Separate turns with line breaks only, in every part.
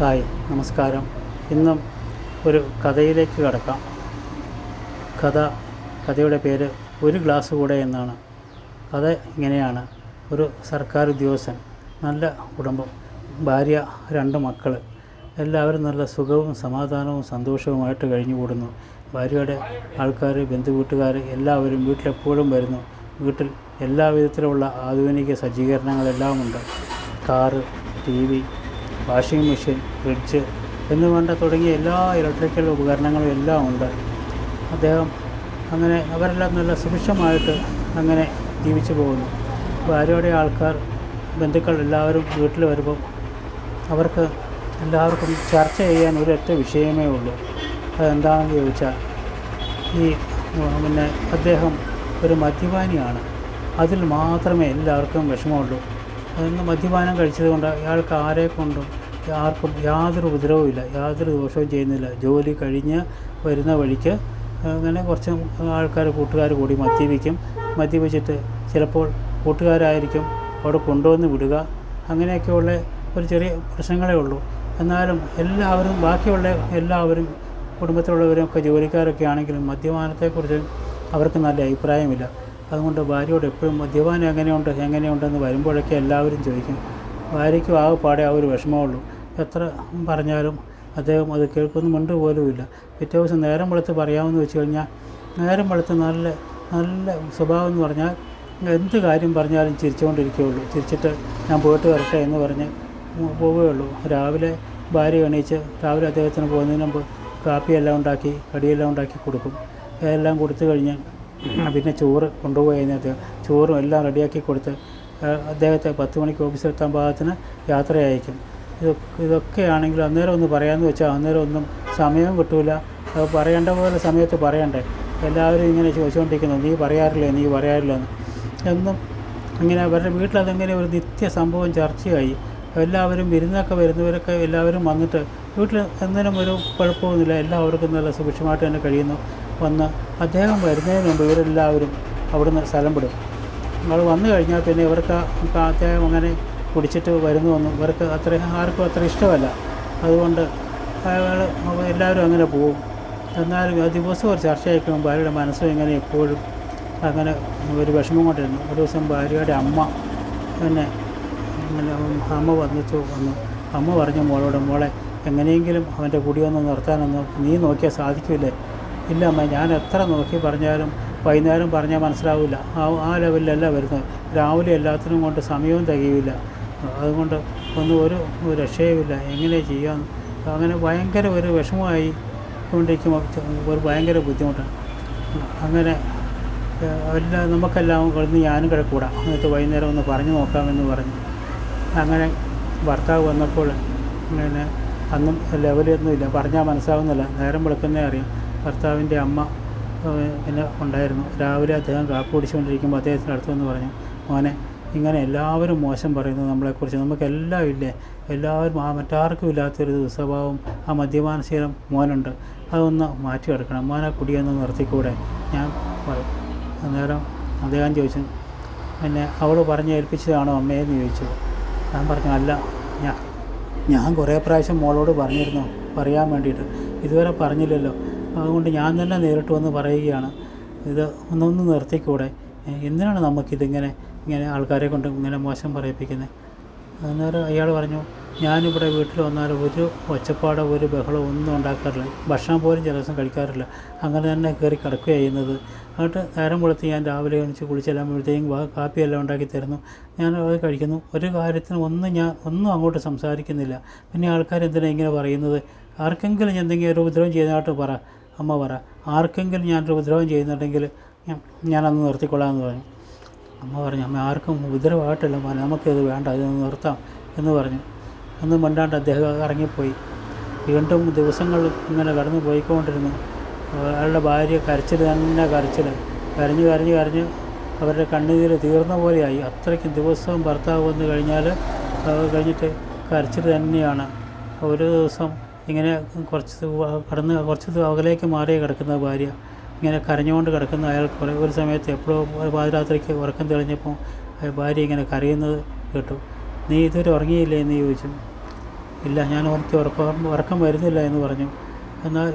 Hi നമസ്കാരം. ഇന്നും ഒരു കഥയിലേക്ക് കടക്കാം. കഥ കഥയുടെ പേര് ഒരു ഗ്ലാസ് കൂടെ എന്നാണ്. കഥ ഇങ്ങനെയാണ്. ഒരു സർക്കാർ ഉദ്യോഗസ്ഥൻ നല്ല കുടുംബം ഭാര്യ രണ്ട് മക്കൾ എല്ലാവരും നല്ല സുഖവും സമാധാനവും സന്തോഷവുമായിട്ട് കഴിഞ്ഞുകൂടുന്നു. ഭാര്യയുടെ ആൾക്കാർ ബന്ധുവീട്ടുകാർ എല്ലാവരും വീട്ടിലെപ്പോഴും വരുന്നു. വീട്ടിൽ എല്ലാ വിധത്തിലുള്ള ആധുനിക സജ്ജീകരണങ്ങളെല്ലാം ഉണ്ട്. Car T V washing machine fridge എന്ന് വേണ്ട തുടങ്ങിയ എല്ലാ ഇലക്ട്രിക്കൽ ഉപകരണങ്ങളും എല്ലാം ഉണ്ട്. അദ്ദേഹം അങ്ങനെ അവരെല്ലാം നല്ല സുഭിക്ഷമായിട്ട് അങ്ങനെ ജീവിച്ചു പോകുന്നു. ഭാര്യയുടെ ആൾക്കാർ ബന്ധുക്കൾ എല്ലാവരും വീട്ടിൽ വരുമ്പോൾ അവർക്ക് എല്ലാവർക്കും ചർച്ച ചെയ്യാൻ ഒരൊറ്റ വിഷയമേ ഉള്ളൂ. അതെന്താണെന്ന് ചോദിച്ചാൽ ഈ പിന്നെ അദ്ദേഹം ഒരു മദ്യപാനിയാണ്. അതിൽ മാത്രമേ എല്ലാവർക്കും വിഷമമുള്ളൂ. അതൊന്ന് മദ്യപാനം കഴിച്ചതുകൊണ്ട് അയാൾക്ക് ആരെ കൊണ്ടും ആർക്കും യാതൊരു ഉപദ്രവവുമില്ല യാതൊരു ദോഷവും ചെയ്യുന്നില്ല. ജോലി കഴിഞ്ഞ് വരുന്ന വഴിക്ക് അങ്ങനെ കുറച്ച് ആൾക്കാർ കൂട്ടുകാർ കൂടി മദ്യപിക്കും. മദ്യപിച്ചിട്ട് ചിലപ്പോൾ കൂട്ടുകാരായിരിക്കും അവിടെ കൊണ്ടുവന്ന് വിടുക. അങ്ങനെയൊക്കെയുള്ള ഒരു ചെറിയ പ്രശ്നങ്ങളേ ഉള്ളൂ. എന്നാലും എല്ലാവരും ബാക്കിയുള്ള എല്ലാവരും കുടുംബത്തിലുള്ളവരും ഒക്കെ ജോലിക്കാരൊക്കെ ആണെങ്കിലും മദ്യപാനത്തെക്കുറിച്ച് അവർക്ക് നല്ല അഭിപ്രായമില്ല. അതുകൊണ്ട് ഭാര്യയോട് എപ്പോഴും മദ്യപാനം എങ്ങനെയുണ്ട്? എങ്ങനെയുണ്ടെന്ന് വരുമ്പോഴൊക്കെ എല്ലാവരും ചോദിക്കും. ഭാര്യയ്ക്കും ആകെപ്പാടെ ആ ഒരു വിഷമമുള്ളൂ. എത്ര പറഞ്ഞാലും അദ്ദേഹം അത് കേൾക്കുന്ന മിണ്ടു പോലുമില്ല പിറ്റേ ദിവസം നേരം വെളുത്ത് പറയാമെന്ന് വെച്ച് കഴിഞ്ഞാൽ നേരം വെളുത്ത് നല്ല നല്ല സ്വഭാവം എന്ന് പറഞ്ഞാൽ എന്ത് കാര്യം പറഞ്ഞാലും ചിരിച്ചുകൊണ്ടിരിക്കുകയുള്ളൂ. ചിരിച്ചിട്ട് ഞാൻ പോയിട്ട് വരട്ടെ എന്ന് പറഞ്ഞ് പോവുകയുള്ളൂ. രാവിലെ ഭാര്യ എണീച്ച് രാവിലെ അദ്ദേഹത്തിന് പോകുന്നതിന് മുമ്പ് കാപ്പിയെല്ലാം ഉണ്ടാക്കി കടിയെല്ലാം ഉണ്ടാക്കി കൊടുക്കും. എല്ലാം കൊടുത്തു കഴിഞ്ഞ് പിന്നെ ചോറ് കൊണ്ടുപോയി കഴിഞ്ഞാൽ ചോറും എല്ലാം റെഡിയാക്കി കൊടുത്ത് അദ്ദേഹത്തെ പത്ത് മണിക്ക് ഓഫീസിലെത്താൻ പാകത്തിന് യാത്ര അയക്കും ഇതൊക്കെ ഇതൊക്കെയാണെങ്കിൽ അന്നേരം ഒന്ന് പറയാമെന്ന് വെച്ചാൽ അന്നേരം ഒന്നും സമയവും കിട്ടൂല. പറയേണ്ട പോലെ സമയത്ത് പറയണ്ടേ. എല്ലാവരും ഇങ്ങനെ ചോദിച്ചുകൊണ്ടിരിക്കുന്നു നീ പറയാറില്ലേ? നീ പറയാറില്ല? എന്ന്. എന്നും ഇങ്ങനെ അവരുടെ വീട്ടിലതെങ്ങനെ ഒരു നിത്യ സംഭവം ചർച്ചയായി. എല്ലാവരും വിരുന്നൊക്കെ വരുന്നവരൊക്കെ എല്ലാവരും വന്നിട്ട് വീട്ടിൽ എന്തിനും ഒരു കുഴപ്പമൊന്നുമില്ല. എല്ലാവർക്കും നല്ല സുഭിക്ഷമായിട്ട് തന്നെ കഴിയുന്നു. വന്ന് അദ്ദേഹം വരുന്നതിന് മുമ്പ് ഇവരെല്ലാവരും അവിടുന്ന് സ്ഥലം വിടും. അത് വന്നു കഴിഞ്ഞാൽ പിന്നെ ഇവർക്ക് അദ്ദേഹം അങ്ങനെ കുടിച്ചിട്ട് വരുന്നുവെന്നും ഇവർക്ക് അത്ര ആർക്കും അത്ര ഇഷ്ടമല്ല. അതുകൊണ്ട് അയാൾ എല്ലാവരും അങ്ങനെ പോവും. എന്നാലും ദിവസം ഒരു ചർച്ചയായിരിക്കും. ഭാര്യയുടെ മനസ്സും ഇങ്ങനെ എപ്പോഴും അങ്ങനെ ഒരു വിഷമം കൊണ്ടിരുന്നു. ഒരു ദിവസം ഭാര്യയുടെ അമ്മ അങ്ങനെ അമ്മ വന്നിട്ട് വന്നു. അമ്മ പറഞ്ഞു മോളോട് മോളെ എങ്ങനെയെങ്കിലും അവന്റെ കുടിയൊന്ന് നിർത്താനൊന്നും നീ നോക്കിയാൽ സാധിക്കില്ലേ? ഇല്ല അമ്മ ഞാൻ എത്ര നോക്കി പറഞ്ഞാലും വൈകുന്നേരം പറഞ്ഞാൽ മനസ്സിലാവില്ല ആ ആ ലെവലിലല്ല വരുന്നത്. രാവിലെ എല്ലാത്തിനും കൊണ്ട് സമയവും തികയില്ല അതുകൊണ്ട് ഒന്നും ഒരു രക്ഷയുമില്ല. എങ്ങനെ ചെയ്യാം അങ്ങനെ ഭയങ്കര ഒരു വിഷമമായി കൊണ്ടിരിക്കുമ്പോൾ ഒരു ഭയങ്കര ബുദ്ധിമുട്ടാണ്. അങ്ങനെ എല്ലാം നമുക്കെല്ലാം കിടന്ന് ഞാനും കിടക്കൂടാ. എന്നിട്ട് വൈകുന്നേരം ഒന്ന് പറഞ്ഞു നോക്കാമെന്ന് പറഞ്ഞു. അങ്ങനെ ഭർത്താവ് വന്നപ്പോൾ അങ്ങനെ അന്നും ലെവലൊന്നുമില്ല. പറഞ്ഞാൽ മനസ്സിലാവുന്നില്ല. നേരം വെളുക്കുന്നേ അറിയാം. ഭർത്താവിന്റെ അമ്മ എന്നെ ഉണ്ടായിരുന്നു. രാവിലെ അദ്ദേഹം കാപ്പി കുടിച്ചുകൊണ്ടിരിക്കുമ്പോൾ അദ്ദേഹത്തിന്റെ അടുത്ത് വന്ന് പറഞ്ഞു മോനെ ഇങ്ങനെ എല്ലാവരും മോശം പറയുന്നത് നമ്മളെക്കുറിച്ച് നമുക്കെല്ലാം ഇല്ലേ? എല്ലാവരും ആ മറ്റാർക്കും ഇല്ലാത്തൊരു ദുസ്വഭാവം ആ മദ്യപാനശീലം മോനുണ്ട്. അതൊന്ന് മാറ്റിയെടുക്കണം. മോനെ കുടിയൊന്ന് നിർത്തിക്കൂടെ? ഞാൻ പറയും അന്നേരം അദ്ദേഹം ചോദിച്ചു പിന്നെ അവൾ പറഞ്ഞ് ഏൽപ്പിച്ചതാണോ അമ്മയെന്ന് ചോദിച്ചു. ഞാൻ പറഞ്ഞു അല്ല ഞാൻ ഞാൻ കുറേ പ്രാവശ്യം മോളോട് പറഞ്ഞിരുന്നു പറയാൻ വേണ്ടിയിട്ട്. ഇതുവരെ പറഞ്ഞില്ലല്ലോ. അതുകൊണ്ട് ഞാൻ തന്നെ നേരിട്ട് വന്ന് പറയുകയാണ്. ഇത് ഒന്നൊന്ന് നിർത്തിക്കൂടെ? എന്തിനാണ് നമുക്കിതിങ്ങനെ ഇങ്ങനെ ആൾക്കാരെ കൊണ്ട് ഇങ്ങനെ മോശം പറയിപ്പിക്കുന്നത് അന്നേരം അയാൾ പറഞ്ഞു ഞാനിവിടെ വീട്ടിൽ വന്നാൽ ഒരു ഒച്ചപ്പാടോ ഒരു ബഹളമോ ഒന്നും ഉണ്ടാക്കാറില്ല. ഭക്ഷണം പോലും ചില ദിവസം കഴിക്കാറില്ല. അങ്ങനെ തന്നെ കയറി കിടക്കുക ചെയ്യുന്നത്. എന്നിട്ട് നേരം കൊളുത്തി ഞാൻ രാവിലെ എണിച്ച് കുളിച്ചെല്ലാമ്പോഴത്തേക്കും വാ കാപ്പിയെല്ലാം ഉണ്ടാക്കി തരുന്നു. ഞാൻ അത് കഴിക്കുന്നു. ഒരു കാര്യത്തിന് ഒന്നും ഞാൻ ഒന്നും അങ്ങോട്ട് സംസാരിക്കുന്നില്ല. പിന്നെ ആൾക്കാർ എന്തിനാണ് ഇങ്ങനെ പറയുന്നത്? ആർക്കെങ്കിലും എന്തെങ്കിലും ഒരു ഉപദ്രവം ചെയ്യുന്നതായിട്ട് പറ. അമ്മ പറ ആർക്കെങ്കിലും ഞാനൊരു ഉപദ്രവം ചെയ്യുന്നുണ്ടെങ്കിൽ ഞാനന്ന് നിർത്തിക്കൊള്ളാമെന്ന് പറഞ്ഞു. അമ്മ പറഞ്ഞു അമ്മ ആർക്കും ഉപദ്രവമായിട്ടില്ല മോനെ നമുക്കിത് വേണ്ട ഇത് നിർത്താം എന്ന് പറഞ്ഞു. എന്നും മിണ്ടാണ്ട് അദ്ദേഹം ഇറങ്ങിപ്പോയി വീണ്ടും ദിവസങ്ങൾ ഇങ്ങനെ കടന്നു പോയിക്കൊണ്ടിരുന്നു. അയാളുടെ ഭാര്യ കരച്ചിൽ തന്നെ കരച്ചിൽ. കരഞ്ഞ് കരഞ്ഞ് കരഞ്ഞ് അവരുടെ കണ്ണുനീര് തീർന്ന പോലെയായി. അത്രയ്ക്കും ദിവസവും ഭർത്താവ് വന്നു കഴിഞ്ഞാൽ കഴിഞ്ഞിട്ട് കരച്ചിൽ തന്നെയാണ്. ഒരു ദിവസം ഇങ്ങനെ കുറച്ച് കടന്ന് കുറച്ച് അകലേക്ക് മാറി കിടക്കുന്ന ഭാര്യ. ഇങ്ങനെ കരഞ്ഞുകൊണ്ട് കിടക്കുന്ന അയാൾ കുറേ ഒരു സമയത്ത് എപ്പോഴോ പാതിരാത്രിക്ക് ഉറക്കം തെളിഞ്ഞപ്പോൾ ഭാര്യ ഇങ്ങനെ കരയുന്നത് കേട്ടു. നീ ഇതുവരെ ഉറങ്ങിയില്ലേ? എന്ന് ചോദിച്ചു. ഇല്ല ഞാൻ ഉറക്കി ഉറക്കം ഉറക്കം വരുന്നില്ല എന്ന് പറഞ്ഞു. എന്നാൽ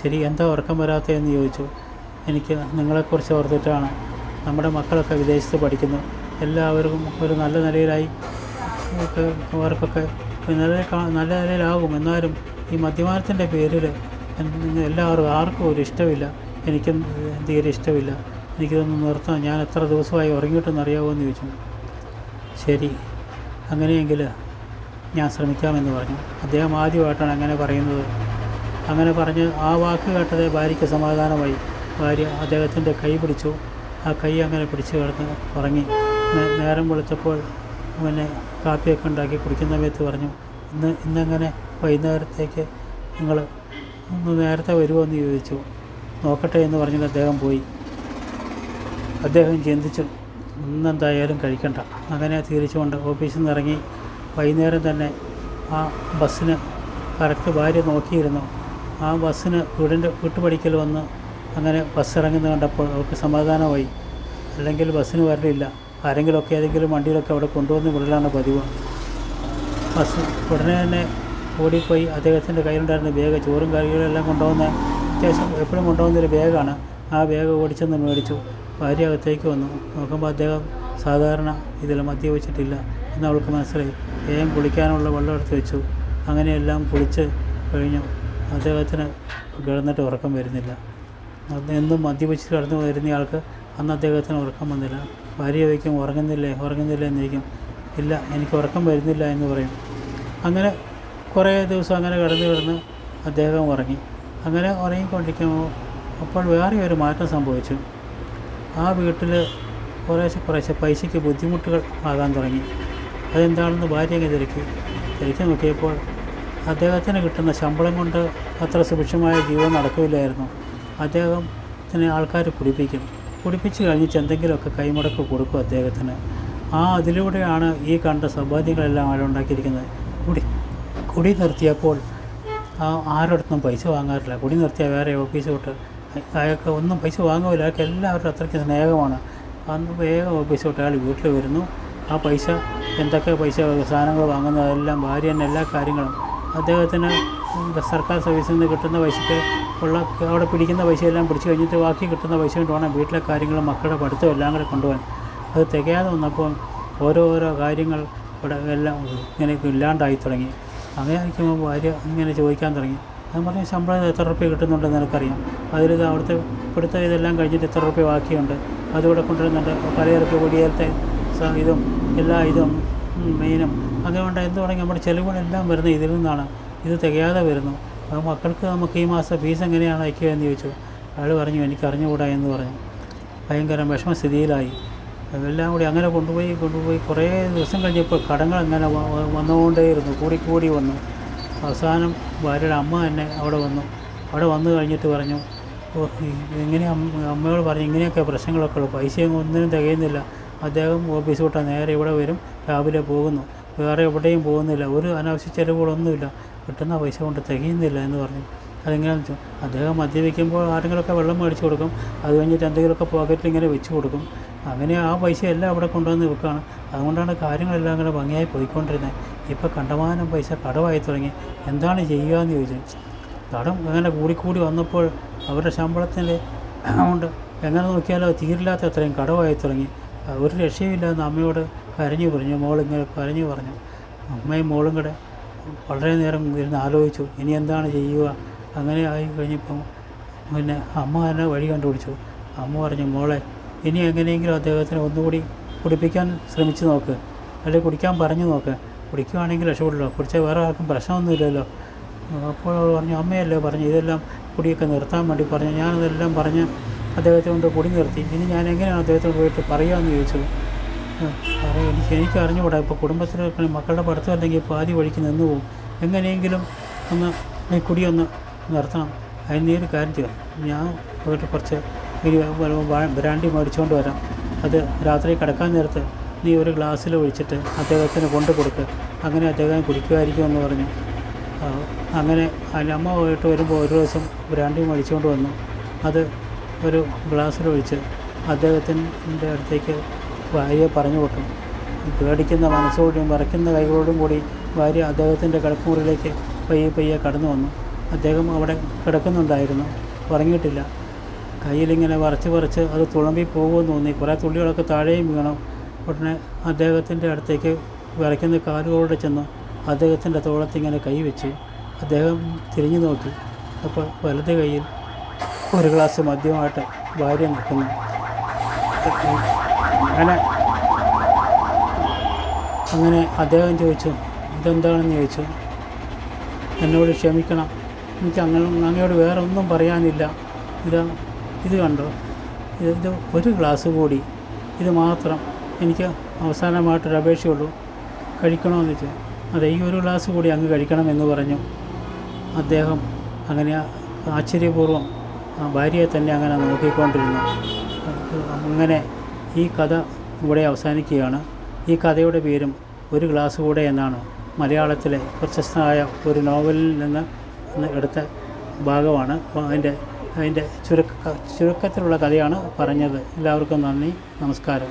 ശരി എന്താ ഉറക്കം വരാത്തതെന്ന് ചോദിച്ചു. എനിക്ക് നിങ്ങളെക്കുറിച്ച് ഓർത്തിട്ടാണ്. നമ്മുടെ മക്കളൊക്കെ വിദേശത്ത് പഠിക്കുന്നു. എല്ലാവർക്കും ഒരു നല്ല നിലയിലായി. അവർക്കൊക്കെ നല്ല കാ- നല്ല നിലയിലാകും. എന്നാലും ഈ മദ്യപാനത്തിന്റെ പേരിൽ എല്ലാവരും ആർക്കും ഒരു ഇഷ്ടമില്ല. എനിക്കും തീരെ ഇഷ്ടമില്ല. എനിക്കിതൊന്ന് നിർത്താം. ഞാൻ എത്ര ദിവസമായി ഉറങ്ങിയിട്ടെന്ന് അറിയാമോ എന്ന് ചോദിച്ചു. ശരി. അങ്ങനെയെങ്കിൽ ഞാൻ ശ്രമിക്കാമെന്ന് പറഞ്ഞു. അദ്ദേഹം ആദ്യമായിട്ടാണ് അങ്ങനെ പറയുന്നത്. അങ്ങനെ പറഞ്ഞ് ആ വാക്ക് കേട്ടത് ഭാര്യയ്ക്ക് സമാധാനമായി. ഭാര്യ അദ്ദേഹത്തിന്റെ കൈ പിടിച്ചു. ആ കൈ അങ്ങനെ പിടിച്ചു കിടന്ന് ഉറങ്ങി. നേരം വെളുത്തപ്പോൾ പിന്നെ കാപ്പിയൊക്കെ ഉണ്ടാക്കി കുടിക്കുന്ന സമയത്ത് പറഞ്ഞു ഇന്ന് ഇന്നങ്ങനെ വൈകുന്നേരത്തേക്ക് നിങ്ങൾ ഒന്ന് നേരത്തെ വരുമോ എന്ന് ചോദിച്ചു. നോക്കട്ടെ എന്ന് പറഞ്ഞിട്ട് അദ്ദേഹം പോയി. അദ്ദേഹം ചിന്തിച്ചു ഇന്നെന്തായാലും കഴിക്കണ്ട. അങ്ങനെ തിരിച്ചുകൊണ്ട് ഓഫീസിൽ നിന്ന് ഇറങ്ങി വൈകുന്നേരം തന്നെ ആ ബസ്സിന് കറക്റ്റ് ഭാര്യ നോക്കിയിരുന്നു. ആ ബസ്സിന് വീടിന്റെ വീട്ടുപടിക്കൽ വന്ന് അങ്ങനെ ബസ് ഇറങ്ങുന്നത് കണ്ടപ്പോൾ അവർക്ക് സമാധാനമായി. അല്ലെങ്കിൽ ബസ്സിന് വരലില്ല. ആരെങ്കിലുമൊക്കെ ഏതെങ്കിലും വണ്ടിയിലൊക്കെ അവിടെ കൊണ്ടുവന്ന് വിടലാണ് പതിവ്. ബസ് ഉടനെ തന്നെ ഓടിപ്പോയി. അദ്ദേഹത്തിന്റെ കയ്യിലുണ്ടായിരുന്ന ബാഗ് ചോറും കറികളും എല്ലാം കൊണ്ടുപോകുന്ന അത്യാവശ്യം എപ്പോഴും കൊണ്ടുപോകുന്നൊരു ബാഗാണ് ആ ബാഗ് ഓടിച്ചെന്ന് മേടിച്ചു. ഭാര്യ അകത്തേക്ക് വന്നു. നോക്കുമ്പോൾ അദ്ദേഹം സാധാരണ ഇതിൽ മദ്യപിച്ചിട്ടില്ല എന്ന് അവൾക്ക് മനസ്സിലായി. വേഗം കുളിക്കാനുള്ള വെള്ളം എടുത്ത് വെച്ചു. അങ്ങനെയെല്ലാം കുളിച്ച് കഴിഞ്ഞു. അദ്ദേഹത്തിന് കിടന്നിട്ട് ഉറക്കം വരുന്നില്ല. എന്നും മദ്യപിച്ച് കിടന്നു വരുന്നയാൾക്ക് അന്ന് അദ്ദേഹത്തിന് ഉറക്കം വന്നില്ല. ഭാര്യ ചോദിക്കും ഉറങ്ങുന്നില്ലേ? ഉറങ്ങുന്നില്ലേ? എന്ന് ചോദിക്കും ഇല്ല എനിക്ക് ഉറക്കം വരുന്നില്ല എന്ന് പറയും. അങ്ങനെ കുറേ ദിവസം അങ്ങനെ കിടന്ന് കിടന്ന് അദ്ദേഹം ഉറങ്ങി. അങ്ങനെ ഉറങ്ങിക്കൊണ്ടിരിക്കുമ്പോൾ അപ്പോൾ വേറെ ഒരു മാറ്റം സംഭവിച്ചു. ആ വീട്ടിൽ കുറേശ്ശെ കുറേശ്ശെ പൈസയ്ക്ക് ബുദ്ധിമുട്ടുകൾ ആകാൻ തുടങ്ങി. അതെന്താണെന്ന് ഭാര്യ അങ്ങ് തിരക്കി. തിരക്കി നോക്കിയപ്പോൾ അദ്ദേഹത്തിന് കിട്ടുന്ന ശമ്പളം കൊണ്ട് അത്ര സുഭിക്ഷമായ ജീവിതം നടക്കില്ലായിരുന്നു. അദ്ദേഹത്തിന് ആൾക്കാർ കുടിപ്പിക്കും. കുടിപ്പിച്ച് കഴിഞ്ഞിട്ട് എന്തെങ്കിലുമൊക്കെ കൈമുടക്ക് കൊടുക്കും അദ്ദേഹത്തിന്. ആ അതിലൂടെയാണ് ഈ കണ്ട സമ്പാദ്യങ്ങളെല്ലാം അയാൾ ഉണ്ടാക്കിയിരിക്കുന്നത് കുടി കുടി നിർത്തിയപ്പോൾ ആരോടത്തും പൈസ വാങ്ങാറില്ല. കുടി നിർത്തിയാൽ വേറെ ഓഫീസ് തൊട്ട് അയാൾക്ക് ഒന്നും പൈസ വാങ്ങുമില്ല അയാൾക്ക് എല്ലാവരും അത്രയ്ക്ക് സ്നേഹമാണ്. അന്ന് വേഗം ഓഫീസ് തൊട്ട് അയാൾ വീട്ടിൽ വരുന്നു. ആ പൈസ എന്തൊക്കെ പൈസ സാധനങ്ങൾ വാങ്ങുന്നതെല്ലാം ഭാര്യ തന്നെ എല്ലാ കാര്യങ്ങളും അദ്ദേഹത്തിന് സർക്കാർ സർവീസിൽ നിന്ന് കിട്ടുന്ന പൈസയ്ക്ക് ഉള്ള അവിടെ പിടിക്കുന്ന പൈസയെല്ലാം പിടിച്ചു കഴിഞ്ഞിട്ട് ബാക്കി കിട്ടുന്ന പൈസ കൊണ്ട് വേണം വീട്ടിലെ കാര്യങ്ങളും മക്കളുടെ പഠിത്തം എല്ലാം കൂടെ കൊണ്ടുപോകാൻ. അത് തികയാതെ വന്നപ്പോൾ ഓരോ ഓരോ കാര്യങ്ങൾ ഇവിടെ എല്ലാം ഇങ്ങനെ ഇല്ലാണ്ടായി തുടങ്ങി. അങ്ങനെ ഇരിക്കുമ്പോൾ ഭാര്യ ഇങ്ങനെ ചോദിക്കാൻ തുടങ്ങി. അത് പറഞ്ഞാൽ ശമ്പളം എത്ര റുപ്യ കിട്ടുന്നുണ്ടെന്ന് നിനക്കറിയാം? ഇത് അവിടുത്തെ ഇവിടുത്തെ ഇതെല്ലാം കഴിഞ്ഞിട്ട് എത്ര റുപ്യ ബാക്കിയുണ്ട്? അതിവിടെ കൊണ്ടുവരുന്നുണ്ട്. പലചരക്ക് കുടിയേലത്തെ ഇതും എല്ലാ ഇതും മെയിനും അതുകൊണ്ട് എന്ത് തുടങ്ങി നമ്മുടെ ചിലവുകളെല്ലാം വരുന്നത് ഇതിൽ നിന്നാണ്. ഇത് തികയാതെ വരുന്നു. അത് മക്കൾക്ക് നമുക്ക് ഈ മാസം ഫീസ് എങ്ങനെയാണ് അയക്കുക എന്ന് ചോദിച്ചു. അയാൾ പറഞ്ഞു എനിക്ക് അറിഞ്ഞുകൂടാ എന്ന് പറഞ്ഞു. ഭയങ്കര വിഷമസ്ഥിതിയിലായി. എല്ലാം കൂടി അങ്ങനെ കൊണ്ടുപോയി കൊണ്ടുപോയി കുറേ ദിവസം കഴിഞ്ഞപ്പോൾ കടങ്ങൾ അങ്ങനെ വന്നുകൊണ്ടേയിരുന്നു. കൂടിക്കൂടി കൂടി വന്നു. അവസാനം ഭാര്യയുടെ അമ്മ തന്നെ അവിടെ വന്നു. അവിടെ വന്നു കഴിഞ്ഞിട്ട് പറഞ്ഞു ഓ ഇങ്ങനെ അമ്മയോട് പറഞ്ഞു ഇങ്ങനെയൊക്കെ പ്രശ്നങ്ങളൊക്കെ ഉള്ളു. പൈസയൊന്നും ഒന്നിനും തികയുന്നില്ല. അദ്ദേഹം ഓഫീസ് വിട്ടാൽ നേരെ ഇവിടെ വരും രാവിലെ പോകുന്നു. വേറെ എവിടെയും പോകുന്നില്ല. ഒരു അനാവശ്യ ചിലവുകളൊന്നുമില്ല. കിട്ടുന്ന പൈസ കൊണ്ട് തികയുന്നില്ല എന്ന് പറഞ്ഞു. അതെങ്ങനെയാണെന്ന് വെച്ചാൽ അദ്ദേഹം മദ്യപിക്കുമ്പോൾ ആരെങ്കിലുമൊക്കെ വെള്ളം മേടിച്ചു കൊടുക്കും. അത് കഴിഞ്ഞിട്ട് എന്തെങ്കിലുമൊക്കെ പോക്കറ്റിൽ ഇങ്ങനെ വെച്ച് കൊടുക്കും. അങ്ങനെ ആ പൈസ എല്ലാം അവിടെ കൊണ്ടുവന്ന് വിൽക്കുകയാണ്. അതുകൊണ്ടാണ് കാര്യങ്ങളെല്ലാം അങ്ങനെ ഭംഗിയായി പോയിക്കൊണ്ടിരുന്നത് ഇപ്പോൾ കണ്ടമാനം പൈസ കടമായി തുടങ്ങി. എന്താണ് ചെയ്യുക എന്ന് ചോദിച്ചു. കടം അങ്ങനെ കൂടിക്കൂടി വന്നപ്പോൾ അവരുടെ ശമ്പളത്തിന്റെ കൊണ്ട് എങ്ങനെ നോക്കിയാലോ തീരില്ലാത്ത അത്രയും കടമായി തുടങ്ങി. ഒരു രക്ഷയില്ല എന്ന് അമ്മയോട് കരഞ്ഞു പറഞ്ഞു. മോളിങ്ങനെ കരഞ്ഞു പറഞ്ഞു. അമ്മയും മോളും കൂടെ വളരെ നേരം ഇരുന്ന് ആലോചിച്ചു ഇനി എന്താണ് ചെയ്യുക? അങ്ങനെ ആയി കഴിഞ്ഞപ്പം പിന്നെ അമ്മ തന്നെ വഴി കണ്ടുപിടിച്ചു. അമ്മ പറഞ്ഞു മോളെ ഇനി എങ്ങനെയെങ്കിലും അദ്ദേഹത്തിന് ഒന്നുകൂടി കുടിപ്പിക്കാൻ ശ്രമിച്ചു നോക്ക്. അല്ലെങ്കിൽ കുടിക്കാൻ പറഞ്ഞു നോക്ക്. കുടിക്കുകയാണെങ്കിൽ രക്ഷപ്പെടല്ലോ കുടിച്ചാൽ വേറെ ആർക്കും പ്രശ്നമൊന്നുമില്ലല്ലോ. അപ്പോൾ അവൾ പറഞ്ഞു അമ്മയല്ലേ പറഞ്ഞു ഇതെല്ലാം കുടിയൊക്കെ നിർത്താൻ വേണ്ടി പറഞ്ഞു. ഞാനതെല്ലാം പറഞ്ഞ് അദ്ദേഹത്തെ കൊണ്ട് കുടി നിർത്തി. ഇനി ഞാൻ എങ്ങനെയാണ് അദ്ദേഹത്തോട് പോയിട്ട് പറയുക എന്ന് ചോദിച്ചു പറയാം എനിക്ക് എനിക്ക് അറിഞ്ഞുകൂടാ. ഇപ്പോൾ കുടുംബത്തിൽ മക്കളുടെ പഠിത്തം അല്ലെങ്കിൽ പാതി വഴിക്ക് നിന്ന് പോകും എങ്ങനെയെങ്കിലും ഒന്ന് ഈ കുടിയൊന്ന് നിർത്തണം. അതിന് നീ ഒരു കാര്യം ചെയ്യാം. ഞാൻ പോയിട്ട് കുറച്ച് ഇനി ബ്രാൻഡി മേടിച്ചുകൊണ്ട് വരാം. അത് രാത്രി കിടക്കാൻ നേരത്ത് നീ ഒരു ഗ്ലാസ്സിൽ ഒഴിച്ചിട്ട് അദ്ദേഹത്തിന് കൊണ്ടു കൊടുക്ക്. അങ്ങനെ അദ്ദേഹം കുടിക്കുമായിരിക്കുമെന്ന് പറഞ്ഞു. അങ്ങനെ അമ്മ പോയിട്ട് വരുമ്പോൾ ഒരു ദിവസം ബ്രാൻഡി മേടിച്ചുകൊണ്ട് വന്നു. അത് ഒരു ഗ്ലാസ്സിൽ ഒഴിച്ച് അദ്ദേഹത്തിന്റെ അടുത്തേക്ക് ഭാര്യയെ പറഞ്ഞു വിട്ടു പേടിക്കുന്ന മനസ്സോടും വരയ്ക്കുന്ന കൈകളോടും കൂടി ഭാര്യ അദ്ദേഹത്തിന്റെ കിടപ്പുമുറിയിലേക്ക് പയ്യെ പയ്യെ കടന്നു വന്നു. അദ്ദേഹം അവിടെ കിടക്കുന്നുണ്ടായിരുന്നു. ഉറങ്ങിയിട്ടില്ല. കയ്യിലിങ്ങനെ വരച്ച് വരച്ച് അത് തുളമ്പി പോകുമെന്ന് തോന്നി. കുറേ തുള്ളികളൊക്കെ താഴെയും വീണു. ഉടനെ അദ്ദേഹത്തിന്റെ അടുത്തേക്ക് വിറയ്ക്കുന്ന കാലുകളോടെ ചെന്ന് അദ്ദേഹത്തിന്റെ തോളത്തിങ്ങനെ കൈ വെച്ച്. അദ്ദേഹം തിരിഞ്ഞു നോക്കി. അപ്പോൾ വലത് കയ്യിൽ ഒരു ഗ്ലാസ് മദ്യമായിട്ട് ഭാര്യ നിൽക്കുന്നു. അങ്ങനെ അങ്ങനെ അദ്ദേഹം ചോദിച്ചു ഇതെന്താണെന്ന് ചോദിച്ചു? എന്നോട് ക്ഷമിക്കണം. എനിക്ക് അങ്ങനെ അങ്ങയോട് വേറെ ഒന്നും പറയാനില്ല. ഇതാ ഇത് കണ്ടോ? ഇത് ഒരു ഗ്ലാസ് കൂടി. ഇത് മാത്രം. എനിക്ക് അവസാനമായിട്ടൊരു അപേക്ഷയുള്ളൂ. കഴിക്കണമെന്ന് വെച്ചു അതെ ഈ ഒരു ഗ്ലാസ് കൂടി അങ്ങ് കഴിക്കണം എന്ന് പറഞ്ഞു. അദ്ദേഹം അങ്ങനെ ആശ്ചര്യപൂർവം ഭാര്യയെ തന്നെ അങ്ങനെ നോക്കിക്കൊണ്ടിരുന്നു. അങ്ങനെ ഈ കഥ ഇവിടെ അവസാനിക്കുകയാണ്. ഈ കഥയുടെ പേരും ഒരു ഗ്ലാസ് കൂടെ എന്നാണ് മലയാളത്തിലെ പ്രശസ്തമായ ഒരു നോവലിൽ നിന്ന് എടുത്ത ഭാഗമാണ്. അതിന്റെ അതിന്റെ ചുരുക്ക ചുരുക്കത്തിലുള്ള കഥയാണ് പറഞ്ഞത്. എല്ലാവർക്കും നന്ദി നമസ്കാരം.